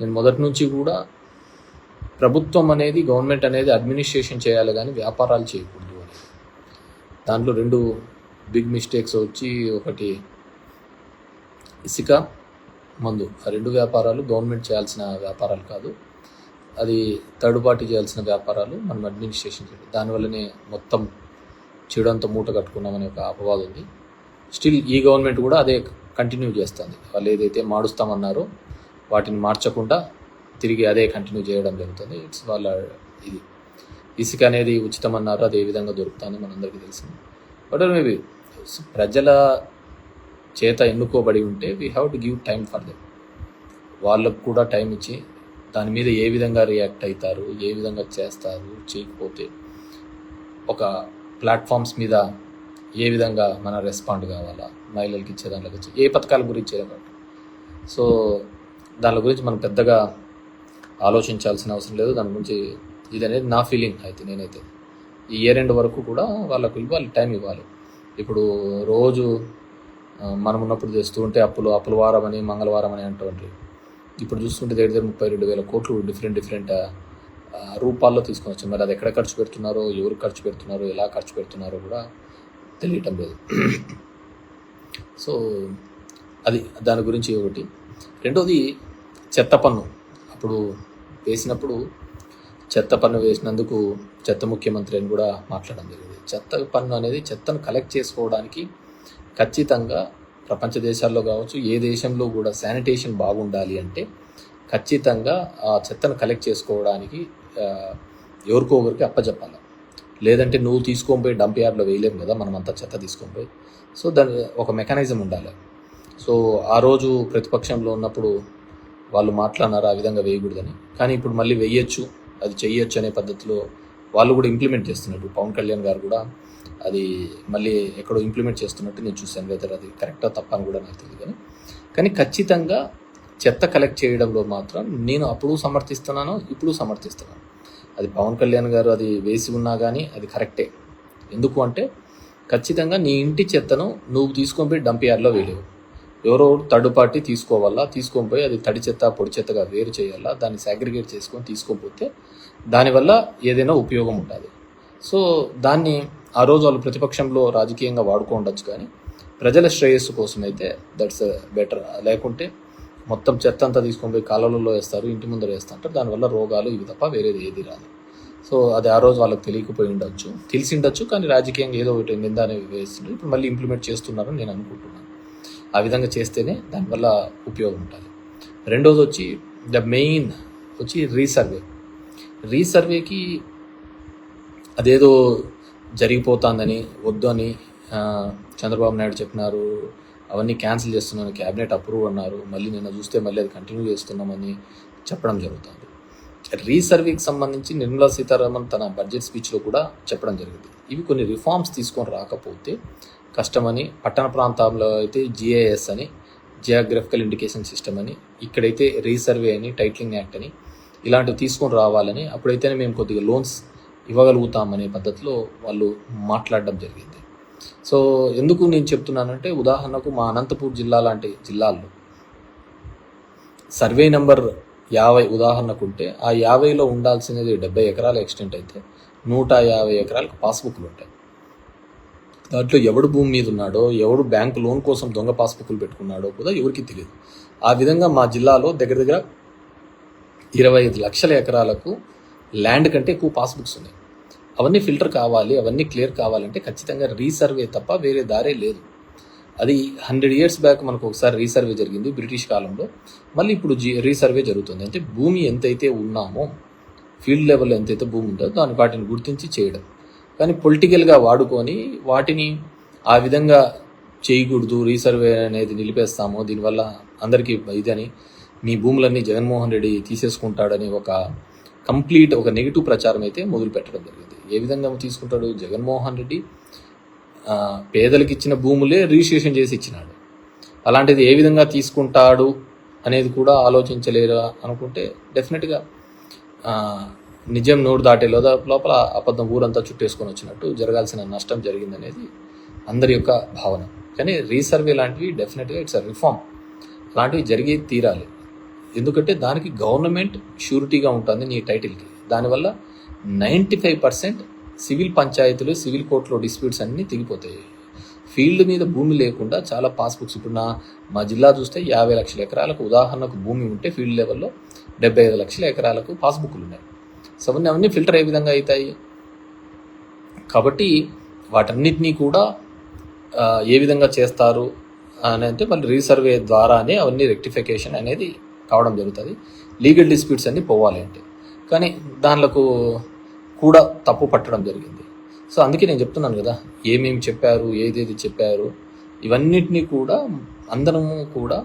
నేను మొదటి నుంచి కూడా ప్రభుత్వం అనేది గవర్నమెంట్ అనేది అడ్మినిస్ట్రేషన్ చేయాలి కానీ వ్యాపారాలు చేయకూడదు అని. దాంట్లో రెండు బిగ్ మిస్టేక్స్ వచ్చి ఒకటి ఇసుక మందు. ఆ రెండు వ్యాపారాలు గవర్నమెంట్ చేయాల్సిన వ్యాపారాలు కాదు. అది థర్డ్ పార్టీ చేయాల్సిన వ్యాపారాలు మనం అడ్మినిస్ట్రేషన్ చేయాలి దానివల్లనే మొత్తం చెడంతా మూట కట్టుకున్నామనే ఒక అపవాదం ఉంది. స్టిల్ ఈ గవర్నమెంట్ కూడా అదే కంటిన్యూ చేస్తుంది. వాళ్ళు ఏదైతే మాడుస్తామన్నారో వాటిని మార్చకుండా తిరిగి అదే కంటిన్యూ చేయడం జరుగుతుంది. ఇట్స్ వాళ్ళ ఇది. ఇసుక అనేది ఉచితం అన్నారు అది ఏ విధంగా దొరుకుతుంది మనందరికీ తెలిసింది బట్ మేబీ ప్రజల చేత ఎన్నుకోబడి ఉంటే we have to give time for them వాళ్ళకు కూడా టైం ఇచ్చి దాని మీద ఏ విధంగా రియాక్ట్ అవుతారు ఏ విధంగా చేస్తారు చేయకపోతే ఒక ప్లాట్ఫామ్స్ మీద ఏ విధంగా మన రెస్పాండ్ కావాలా? మహిళలకి ఇచ్చే దాంట్లోకి వచ్చి ఏ పథకాల గురించి కాబట్టి సో దాని గురించి మనం పెద్దగా ఆలోచించాల్సిన అవసరం లేదు. దాని గురించి ఇది అనేది నా ఫీలింగ్ అయితే నేనైతే. ఈ ఇయర్ ఎండ్ వరకు కూడా వాళ్ళకు ఇవ్వాలి టైం ఇవ్వాలి. ఇప్పుడు రోజు మనం ఉన్నప్పుడు చేస్తూ ఉంటే అప్పులు అప్పుల వారం అని మంగళవారం అని అంటుంటారు ఇప్పుడు చూస్తుంటే దగ్గర దగ్గర ముప్పై రెండు వేల కోట్లు డిఫరెంట్ డిఫరెంట్ రూపాల్లో తీసుకొని వచ్చాం. మరి అది ఎక్కడ ఖర్చు పెడుతున్నారో ఎవరు ఖర్చు పెడుతున్నారో ఎలా ఖర్చు పెడుతున్నారో కూడా తెలియటం లేదు. సో అది దాని గురించి ఒకటి. రెండోది చెత్త పన్ను. అప్పుడు వేసినప్పుడు చెత్త పన్ను వేసినందుకు చెత్త ముఖ్యమంత్రి అని కూడా మాట్లాడడం జరిగింది. చెత్త పన్ను అనేది చెత్తను కలెక్ట్ చేసుకోవడానికి ఖచ్చితంగా ప్రపంచ దేశాల్లో కావచ్చు ఏ దేశంలో కూడా శానిటేషన్ బాగుండాలి అంటే ఖచ్చితంగా ఆ చెత్తను కలెక్ట్ చేసుకోవడానికి ఎవరికో ఒకరికి అప్పచెప్పాలి లేదంటే నువ్వు తీసుకొని పోయి డంప్ యార్డ్లో వేయలేము కదా మనం అంత చెత్త తీసుకొని పోయి. సో దాని ఒక మెకానిజం ఉండాలి. సో ఆ రోజు ప్రతిపక్షంలో ఉన్నప్పుడు వాళ్ళు మాట్లాడినారు ఆ విధంగా వేయకూడదని. కానీ ఇప్పుడు మళ్ళీ వేయచ్చు అది చేయొచ్చు అనే పద్ధతిలో వాళ్ళు కూడా ఇంప్లిమెంట్ చేస్తున్నట్టు. పవన్ కళ్యాణ్ గారు కూడా అది మళ్ళీ ఎక్కడో ఇంప్లిమెంట్ చేస్తున్నట్టు నేను చూశాను. వెదర్ అది కరెక్టా తప్ప అని కూడా నాకు తెలియదు కానీ. కానీ ఖచ్చితంగా చెత్త కలెక్ట్ చేయడంలో మాత్రం నేను అప్పుడు సమర్థిస్తున్నాను ఇప్పుడు సమర్థిస్తున్నాను. అది పవన్ కళ్యాణ్ గారు అది వేసి ఉన్నా కానీ అది కరెక్టే ఎందుకు అంటే ఖచ్చితంగా నీ ఇంటి చెత్తను నువ్వు తీసుకొని పోయి డంప్ యార్డ్లో వేయలేవు. ఎవరో థర్డ్ పార్టీ తీసుకోవాలా తీసుకొని పోయి అది తడి చెత్త పొడి చెత్తగా వేరు చేయాలా దాన్ని సాగ్రిగేట్ చేసుకొని తీసుకొని పోతే దానివల్ల ఏదైనా ఉపయోగం ఉంటుంది సో దాన్ని ఆ రోజు వాళ్ళు ప్రతిపక్షంలో రాజకీయంగా వాడుకోండొచ్చు కానీ ప్రజల శ్రేయస్సు కోసం అయితే దట్స్ బెటర్ లేకుంటే మొత్తం చెత్త అంతా తీసుకొని పోయి కాలువలలో వేస్తారు ఇంటి ముందర వేస్తుంటారు దానివల్ల రోగాలు ఇవి తప్ప వేరేది ఏది రాదు. సో అది ఆ రోజు వాళ్ళకి తెలియకపోయి ఉండొచ్చు తెలిసి ఉండొచ్చు కానీ రాజకీయంగా ఏదో ఒకటి నిందాన్ని అనేవి వేస్తుండ్రు ఇప్పుడు మళ్ళీ ఇంప్లిమెంట్ చేస్తున్నారని నేను అనుకుంటున్నాను. ఆ విధంగా చేస్తేనే దానివల్ల ఉపయోగం ఉంటుంది. రెండోది వచ్చి ద మెయిన్ వచ్చి రీసర్వే రీసర్వేకి అదేదో జరిగిపోతుందని వద్దు అని చంద్రబాబు నాయుడు చెప్పినారు అవన్నీ క్యాన్సిల్ చేస్తున్నాను క్యాబినెట్ అప్రూవ్ అన్నారు మళ్ళీ నిన్న చూస్తే మళ్ళీ అది కంటిన్యూ చేస్తున్నామని చెప్పడం జరుగుతుంది. రీసర్వేకి సంబంధించి నిర్మలా సీతారామన్ తన బడ్జెట్ స్పీచ్లో కూడా చెప్పడం జరిగింది. ఇవి కొన్ని రిఫార్మ్స్ తీసుకొని రాకపోతే కష్టమని పట్టణ ప్రాంతాల్లో అయితే జిఐఎస్ అని జియోగ్రఫికల్ ఇండికేషన్ సిస్టమ్ అని ఇక్కడైతే రీసర్వే అని టైటిలింగ్ యాక్ట్ అని ఇలాంటివి తీసుకొని రావాలని అప్పుడైతేనే మేము కొద్దిగా లోన్స్ ఇవ్వగలుగుతామనే పద్ధతిలో వాళ్ళు మాట్లాడడం జరిగింది. సో ఎందుకు నేను చెప్తున్నానంటే ఉదాహరణకు మా అనంతపూర్ జిల్లా లాంటి జిల్లాల్లో సర్వే నెంబర్ యాభై ఉదాహరణకు ఉంటే ఆ యాభైలో ఉండాల్సినది డెబ్బై ఎకరాల ఎక్స్టెంట్ అయితే నూట యాభై ఎకరాలకు పాస్బుక్లు ఉంటాయి. దాంట్లో ఎవడు భూమి మీద ఉన్నాడో ఎవడు బ్యాంకు లోన్ కోసం దొంగ పాస్బుక్లు పెట్టుకున్నాడో కూడా ఎవరికి తెలియదు ఆ విధంగా మా జిల్లాలో దగ్గర దగ్గర ఇరవై ఐదు లక్షల ఎకరాలకు ల్యాండ్ కంటే ఎక్కువ పాస్బుక్స్ ఉన్నాయి. అవన్నీ ఫిల్టర్ కావాలి అవన్నీ క్లియర్ కావాలంటే ఖచ్చితంగా రీసర్వే తప్ప వేరే దారే లేదు. అది హండ్రెడ్ ఇయర్స్ బ్యాక్ మనకు ఒకసారి రీసర్వే జరిగింది బ్రిటిష్ కాలంలో. మళ్ళీ ఇప్పుడు జీ రీసర్వే జరుగుతుంది. అంటే భూమి ఎంతైతే ఉన్నామో ఫీల్డ్ లెవెల్ ఎంతైతే భూమి ఉందో దాని వాటిని గుర్తించి చేయడం. కానీ పొలిటికల్గా వాడుకొని వాటిని ఆ విధంగా చేయకూడదు రీసర్వే అనేది నిలిపేస్తాము. దీనివల్ల అందరికీ ఇదని మీ భూములన్నీ జగన్మోహన్ రెడ్డి తీసేసుకుంటాడని ఒక కంప్లీట్ ఒక నెగిటివ్ ప్రచారం అయితే మొదలు పెట్టడం జరిగింది. ఏ విధంగా తీసుకుంటాడు? జగన్మోహన్ రెడ్డి పేదలకు ఇచ్చిన భూములే రిజిస్ట్రేషన్ చేసి ఇచ్చినాడు. అలాంటిది ఏ విధంగా తీసుకుంటాడు అనేది కూడా ఆలోచించలేరా అనుకుంటే డెఫినెట్గా నిజం నోరు దాటే లోద లోపల అబద్ధం ఊరంతా చుట్టేసుకొని వచ్చినట్టు జరగాల్సిన నష్టం జరిగిందనేది అందరి యొక్క భావన. కానీ రీసర్వే లాంటివి డెఫినెట్గా ఇట్స్ అ రిఫార్మ్. అలాంటివి జరిగి తీరాలి. ఎందుకంటే దానికి గవర్నమెంట్ షూరిటీగా ఉంటుంది నీ టైటిల్కి. దానివల్ల నైంటీ ఫైవ్ పర్సెంట్ సివిల్ పంచాయతీలు సివిల్ కోర్టులో డిస్ప్యూట్స్ అన్నీ తిగిపోతాయి ఫీల్డ్ మీద భూమి లేకుండా చాలా పాస్బుక్స్. ఇప్పుడు నా మా జిల్లా చూస్తే యాభై లక్షల ఎకరాలకు ఉదాహరణకు భూమి ఉంటే ఫీల్డ్ లెవెల్లో డెబ్బై ఐదు లక్షల ఎకరాలకు పాస్బుక్లు ఉన్నాయి. సో అవన్నీ అవన్నీ ఫిల్టర్ ఏ విధంగా అవుతాయి. కాబట్టి వాటన్నిటినీ కూడా ఏ విధంగా చేస్తారు అని అంటే మళ్ళీ రీసర్వే ద్వారానే అవన్నీ రెక్టిఫికేషన్ అనేది కావడం జరుగుతుంది. లీగల్ డిస్ప్యూట్స్ అన్నీ పోవాలి అంటే. కానీ దానిలకు కూడా తప్పు పట్టడం జరిగింది. సో అందుకే నేను చెప్తున్నాను కదా ఏమేమి చెప్పారు ఏదేది చెప్పారు ఇవన్నిటినీ కూడా అందరము కూడా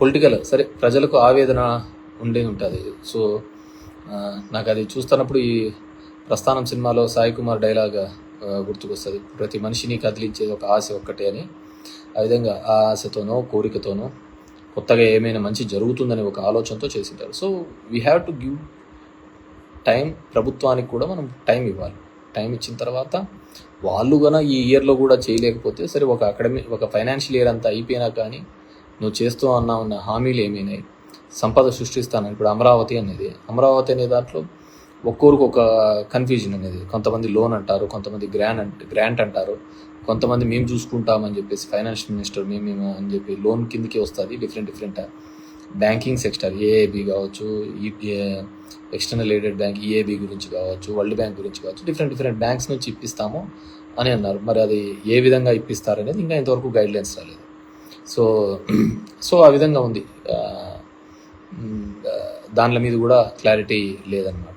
పొలిటికల్ సరే ప్రజలకు ఆవేదన ఉండే ఉంటుంది. సో నాకు అది చూస్తున్నప్పుడు ఈ ప్రస్థానం సినిమాలో సాయి కుమార్ డైలాగ్ గుర్తుకొస్తుంది. ప్రతి మనిషిని కదిలించేది ఒక ఆశ ఒక్కటే అని. ఆ విధంగా ఆ ఆశతోనో కోరికతోనో కొత్తగా ఏమైనా మంచి జరుగుతుందనే ఒక ఆలోచనతో చేసింటారు. So we have to give time ప్రభుత్వానికి కూడా మనం టైం ఇవ్వాలి. టైం ఇచ్చిన తర్వాత వాళ్ళు గన ఈ ఇయర్లో కూడా చేయలేకపోతే సరే ఒక అకాడమీ ఒక ఫైనాన్షియల్ ఇయర్ అంతా అయిపోయినా కానీ నువ్వు చేస్తూ అన్నా ఉన్న హామీలు ఏమైనాయి? సంపద సృష్టిస్తాను ఇప్పుడు అమరావతి అనేది. అమరావతి అనే దాంట్లో ఒక్కొరికి ఒక కన్ఫ్యూజన్ అనేది. కొంతమంది లోన్ అంటారు కొంతమంది గ్రాంట్ అంట గ్రాంట్ అంటారు. కొంతమంది మేము చూసుకుంటామని చెప్పేసి ఫైనాన్షియల్ మినిస్టర్ మేము మేము అని చెప్పి లోన్ కిందకి వస్తుంది. Different different banking sector AAB కావచ్చు ఎక్స్టర్నల్ ఎయిడెడ్ బ్యాంక్ ఈఏబి గురించి కావచ్చు వరల్డ్ బ్యాంక్ గురించి కావచ్చు డిఫరెంట్ డిఫరెంట్ బ్యాంక్స్ నుంచి ఇప్పిస్తాము అని అన్నారు. మరి అది ఏ విధంగా ఇప్పిస్తారు అనేది ఇంకా ఇంతవరకు గైడ్లైన్స్ రాలేదు. సో సో ఆ విధంగా ఉంది. దానిల మీద కూడా క్లారిటీ లేదనమాట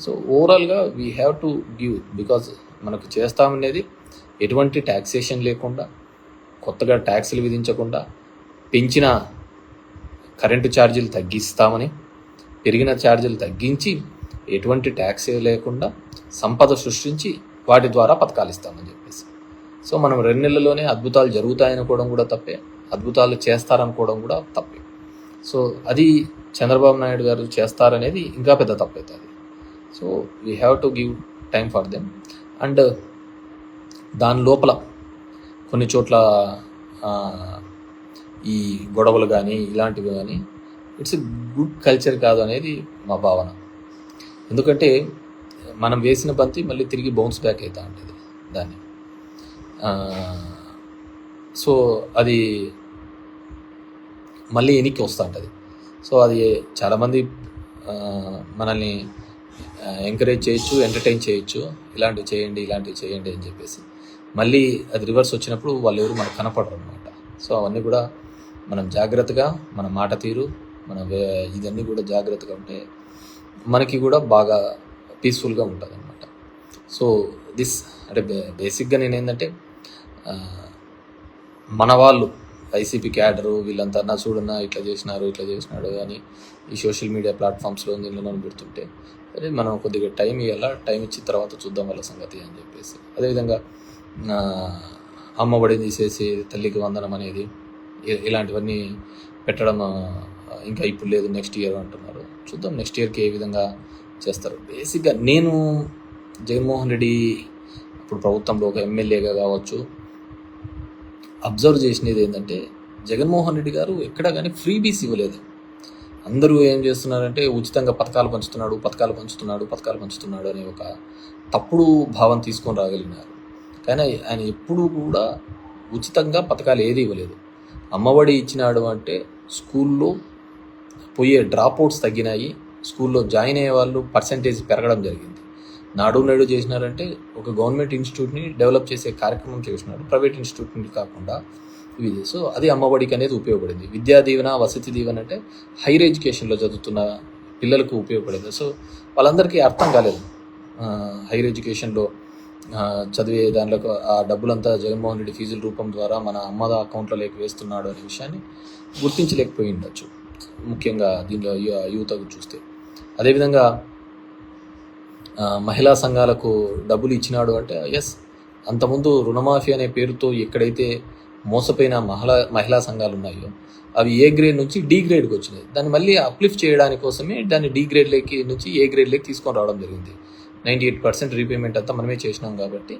సో ఓవరాల్గా we have to give because మనకు చేస్తామనేది ఎటువంటి ట్యాక్సేషన్ లేకుండా కొత్తగా ట్యాక్సులు విధించకుండా పెంచిన కరెంటు ఛార్జీలు తగ్గిస్తామని పెరిగిన ఛార్జీలు తగ్గించి ఎటువంటి ట్యాక్స్ లేకుండా సంపద సృష్టించి వాటి ద్వారా పథకాలు ఇస్తామని చెప్పేసి. సో మనం రెండు నెలల్లోనే అద్భుతాలు జరుగుతాయనుకోవడం కూడా తప్పే అద్భుతాలు చేస్తారనుకోవడం కూడా తప్పే. సో అది చంద్రబాబు నాయుడు గారు చేస్తారనేది ఇంకా పెద్ద తప్పవుతుంది so we have to give time for them and దాని లోపల కొన్ని చోట్ల ఈ గొడవలు కానీ ఇలాంటివి కానీ ఇట్స్ గుడ్ కల్చర్ కాదు అనేది మా భావన. ఎందుకంటే మనం వేసిన బంతి మళ్ళీ తిరిగి బౌన్స్ బ్యాక్ అవుతా ఉంటుంది దాన్ని. సో అది మళ్ళీ వెనక్కి వస్తూ ఉంటుంది. సో అది చాలామంది మనల్ని ఎంకరేజ్ చేయొచ్చు ఎంటర్టైన్ చేయొచ్చు. ఇలాంటివి చేయండి ఇలాంటివి చేయండి అని చెప్పేసి. మళ్ళీ అది రివర్స్ వచ్చినప్పుడు వాళ్ళు ఎవరు మనకు కనపడరు అనమాట సో అవన్నీ కూడా మనం జాగ్రత్తగా మన మాట తీరు మన ఇదన్నీ కూడా జాగ్రత్తగా ఉంటే మనకి కూడా బాగా పీస్ఫుల్గా ఉంటుంది అనమాట సో దిస్ అంటే బేసిక్గా నేను ఏంటంటే మన వాళ్ళు వైసీపీ క్యాడరు వీళ్ళంతా నా చూడన్నా ఇట్లా చేసినారు ఇట్లా చేసినాడు అని ఈ సోషల్ మీడియా ప్లాట్ఫామ్స్లో దీనిలో పెడుతుంటే అదే మనం కొద్దిగా టైం ఇవ్వాలా టైం ఇచ్చిన తర్వాత చూద్దాం వాళ్ళ సంగతి అని చెప్పేసి. అదేవిధంగా ఆ, అమ్మఒడి తీసేసి తల్లికి వందనం అనేది ఇలాంటివన్నీ పెట్టడం ఇంకా ఇప్పుడు లేదు నెక్స్ట్ ఇయర్ అంటున్నారు. చూద్దాం నెక్స్ట్ ఇయర్కి ఏ విధంగా చేస్తారు. బేసిక్గా నేను జగన్మోహన్ రెడ్డి ఇప్పుడు ప్రభుత్వంలో ఒక ఎమ్మెల్యేగా కావచ్చు అబ్జర్వ్ చేసినది ఏంటంటే జగన్మోహన్ రెడ్డి గారు ఎక్కడ కానీ ఫ్రీబీస్ ఇవ్వలేదు. అందరూ ఏం చేస్తున్నారంటే ఉచితంగా పథకాలు పంచుతున్నాడు పథకాలు పంచుతున్నాడు పథకాలు పంచుతున్నాడు అనే ఒక తప్పుడు భావం తీసుకొని రాగలిగినారు. కానీ ఆయన ఎప్పుడూ కూడా ఉచితంగా పథకాలు ఏది ఇవ్వలేదు. అమ్మఒడి ఇచ్చినాడు అంటే స్కూల్లో పోయే డ్రాప్ అవుట్స్ తగ్గినాయి స్కూల్లో జాయిన్ అయ్యే వాళ్ళు పర్సంటేజ్ పెరగడం జరిగింది. నాడు నేడు చేసినారంటే ఒక గవర్నమెంట్ ఇన్స్టిట్యూట్ని డెవలప్ చేసే కార్యక్రమం చేసినాడు ప్రైవేట్ ఇన్స్టిట్యూట్ని కాకుండా ఇది సో అది అమ్మఒడికి అనేది ఉపయోగపడింది. విద్యా దీవెన వసతి దీవెన అంటే హైయర్ ఎడ్యుకేషన్లో చదువుతున్న పిల్లలకు ఉపయోగపడేది. సో వాళ్ళందరికీ అర్థం కాలేదు. హైయర్ ఎడ్యుకేషన్లో చదివే దానిలో ఆ డబ్బులంతా జగన్మోహన్ రెడ్డి ఫీజుల రూపం ద్వారా మన అమ్మ అకౌంట్లో లేక వేస్తున్నాడు అనే విషయాన్ని గుర్తించలేకపోయి ఉండొచ్చు. ముఖ్యంగా దీనిలో యువతకు చూస్తే. అదేవిధంగా మహిళా సంఘాలకు డబ్బులు ఇచ్చినాడు అంటే ఎస్ అంతకుముందు రుణమాఫీ అనే పేరుతో ఎక్కడైతే మోసపోయిన మహిళా మహిళా సంఘాలు ఉన్నాయో అవి ఏ గ్రేడ్ నుంచి డి గ్రేడ్కి వచ్చినాయి. దాన్ని మళ్ళీ అప్లిఫ్ట్ చేయడానికి కోసమే దాన్ని డి గ్రేడ్లోకి నుంచి ఏ గ్రేడ్లోకి తీసుకొని రావడం జరిగింది. నైంటీ ఎయిట్ పర్సెంట్ రీపేమెంట్ అంతా మనమే చేసినాం కాబట్టి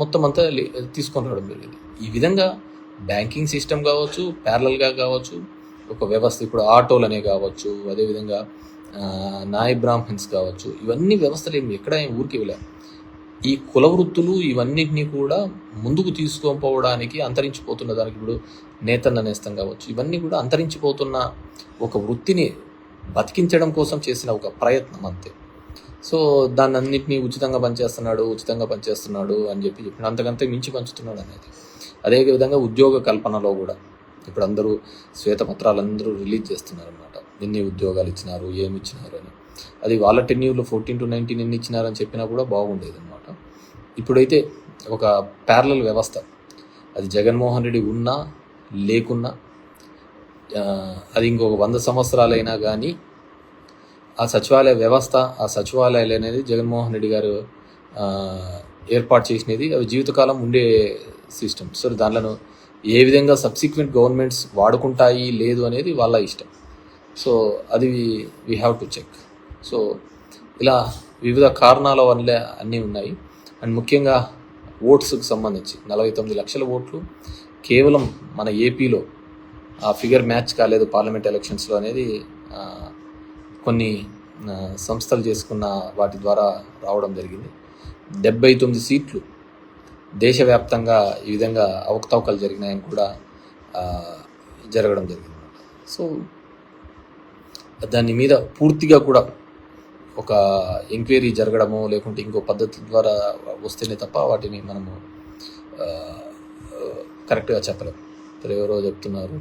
మొత్తం అంతా తీసుకొని రావడం జరిగింది. ఈ విధంగా బ్యాంకింగ్ సిస్టమ్ కావచ్చు ప్యారలల్గా కావచ్చు ఒక వ్యవస్థ ఇప్పుడు ఆటోలనే కావచ్చు అదేవిధంగా నాయ బ్రాహ్మణ్స్ కావచ్చు ఇవన్నీ వ్యవస్థలు ఏమి ఎక్కడ ఏం ఊరికి వెళ్ళాం ఈ కుల వృత్తులు ఇవన్నిటినీ కూడా ముందుకు తీసుకోపోవడానికి అంతరించిపోతున్న దానికి ఇప్పుడు నేతన్న నేస్తం కావచ్చు ఇవన్నీ కూడా అంతరించిపోతున్న ఒక వృత్తిని బతికించడం కోసం చేసిన ఒక ప్రయత్నం అంతే. సో దాన్ని అన్నింటినీ ఉచితంగా పనిచేస్తున్నాడు ఉచితంగా పనిచేస్తున్నాడు అని చెప్పి చెప్పిన అంతకంతే మించి పంచుతున్నాడు అనేది. అదే విధంగా ఉద్యోగ కల్పనలో కూడా ఇప్పుడు అందరూ శ్వేతపత్రాలు అందరూ రిలీజ్ చేస్తున్నారు అన్నమాట ఎన్ని ఉద్యోగాలు ఇచ్చినారు ఏమి ఇచ్చినారు అని. అది వాళ్ళ టెన్యూర్లో ఫోర్టీన్ టు నైన్టీన్ ఎన్ని ఇచ్చినారని చెప్పినా కూడా బాగుండేది అనమాట ఇప్పుడైతే ఒక ప్యారలల్ వ్యవస్థ. అది జగన్మోహన్ రెడ్డి ఉన్నా లేకున్నా అది ఇంకొక వంద సంవత్సరాలైనా కానీ ఆ సచివాలయ వ్యవస్థ ఆ సచివాలయాలు అనేది జగన్మోహన్ రెడ్డి గారు ఏర్పాటు చేసినది అవి జీవితకాలం ఉండే సిస్టమ్ సో దానిలో ఏ విధంగా సబ్సిక్వెంట్ గవర్నమెంట్స్ వాడుకుంటాయి లేదు అనేది వాళ్ళ ఇష్టం. సో అది we have to check so ఇలా వివిధ కారణాల వల్ల అన్నీ ఉన్నాయి. అండ్ ముఖ్యంగా ఓట్స్కి సంబంధించి నలభై తొమ్మిది లక్షల ఓట్లు కేవలం మన ఏపీలో ఆ ఫిగర్ మ్యాచ్ కాలేదు పార్లమెంట్ ఎలక్షన్స్లో అనేది కొన్ని సంస్థలు చేసుకున్న వాటి ద్వారా రావడం జరిగింది. డెబ్బై తొమ్మిది సీట్లు దేశవ్యాప్తంగా ఈ విధంగా అవకతవకలు జరిగినాయని కూడా జరగడం జరిగింది సో దాని మీద పూర్తిగా కూడా ఒక ఎంక్వైరీ జరగడము లేకుంటే ఇంకో పద్ధతి ద్వారా వస్తేనే తప్ప వాటిని మనము కరెక్ట్గా చెప్పలేము ఇప్పుడు ఎవరో చెప్తున్నారు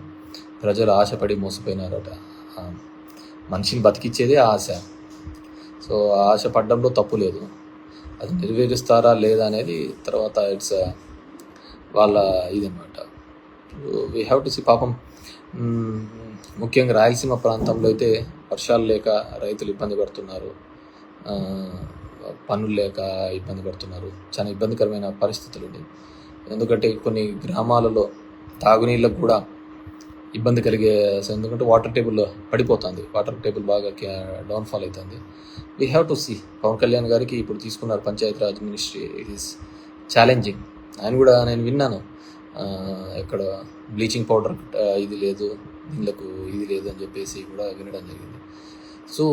ప్రజలు ఆశపడి మోసపోయినారట. మనిషిని బతికిచ్చేదే ఆశ. సో ఆశ పడ్డంలో తప్పు లేదు. అది నెరవేరుస్తారా లేదా అనేది తర్వాత ఇట్స్ వాళ్ళ ఇదనమాట వీ హ్యావ్ టు సి పాపం ముఖ్యంగా రాయలసీమ ప్రాంతంలో అయితే వర్షాలు లేక రైతులు ఇబ్బంది పడుతున్నారు. పనులు లేక ఇబ్బంది పడుతున్నారు. చాలా ఇబ్బందికరమైన పరిస్థితులు ఎందుకంటే కొన్ని గ్రామాలలో తాగునీళ్ళకు కూడా ఇబ్బంది కలిగే ఎందుకంటే వాటర్ టేబుల్ పడిపోతుంది. వాటర్ టేబుల్ బాగా డౌన్ఫాల్ అవుతుంది we have to see Pawan Kalyan గారికి ఇప్పుడు తీసుకున్నారు Panchayati Raj ministry. It is challenging ఆయన కూడా నేను విన్నాను. ఇక్కడ ఎక్కడ బ్లీచింగ్ పౌడర్ ఇది లేదు. నీళ్ళకు ఇది లేదు అని చెప్పేసి కూడా వినడం జరిగింది. సో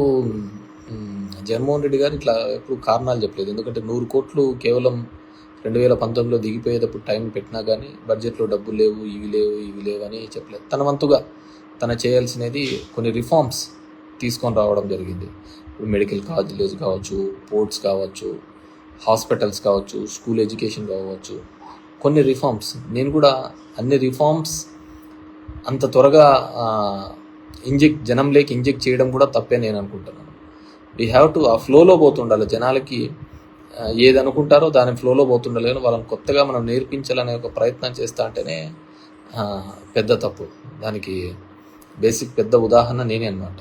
జగన్మోహన్ రెడ్డి గారు ఇట్లా ఎప్పుడు కారణాలు చెప్పలేదు. ఎందుకంటే నూరు కోట్లు కేవలం రెండు వేల పంతొమ్మిదిలో దిగిపోయేటప్పుడు టైం పెట్టినా కానీ బడ్జెట్లో డబ్బులు లేవు ఇవి లేవు ఇవి లేవు అని చెప్పలేదు. తన వంతుగా తన చేయాల్సినది కొన్ని రిఫార్మ్స్ తీసుకొని రావడం జరిగింది. ఇప్పుడు మెడికల్ కాలేజెస్ కావచ్చు పోర్ట్స్ కావచ్చు హాస్పిటల్స్ కావచ్చు స్కూల్ ఎడ్యుకేషన్ కావచ్చు. కొన్ని రిఫార్మ్స్. నేను కూడా అన్ని రిఫార్మ్స్ అంత త్వరగా ఇంజెక్ట్ జనంలోకి ఇంజెక్ట్ చేయడం కూడా తప్పే నేను అనుకుంటున్నాను. వీ హ్యావ్ టు ఆ ఫ్లోలో పోతుండాలి. జనాలకి ఏది అనుకుంటారో దాని ఫ్లోలో పోతుండాలి. కానీ వాళ్ళని కొత్తగా మనం నేర్పించాలనే ఒక ప్రయత్నం చేస్తా అంటేనే పెద్ద తప్పు. దానికి బేసిక్ పెద్ద ఉదాహరణ నేనే అనమాట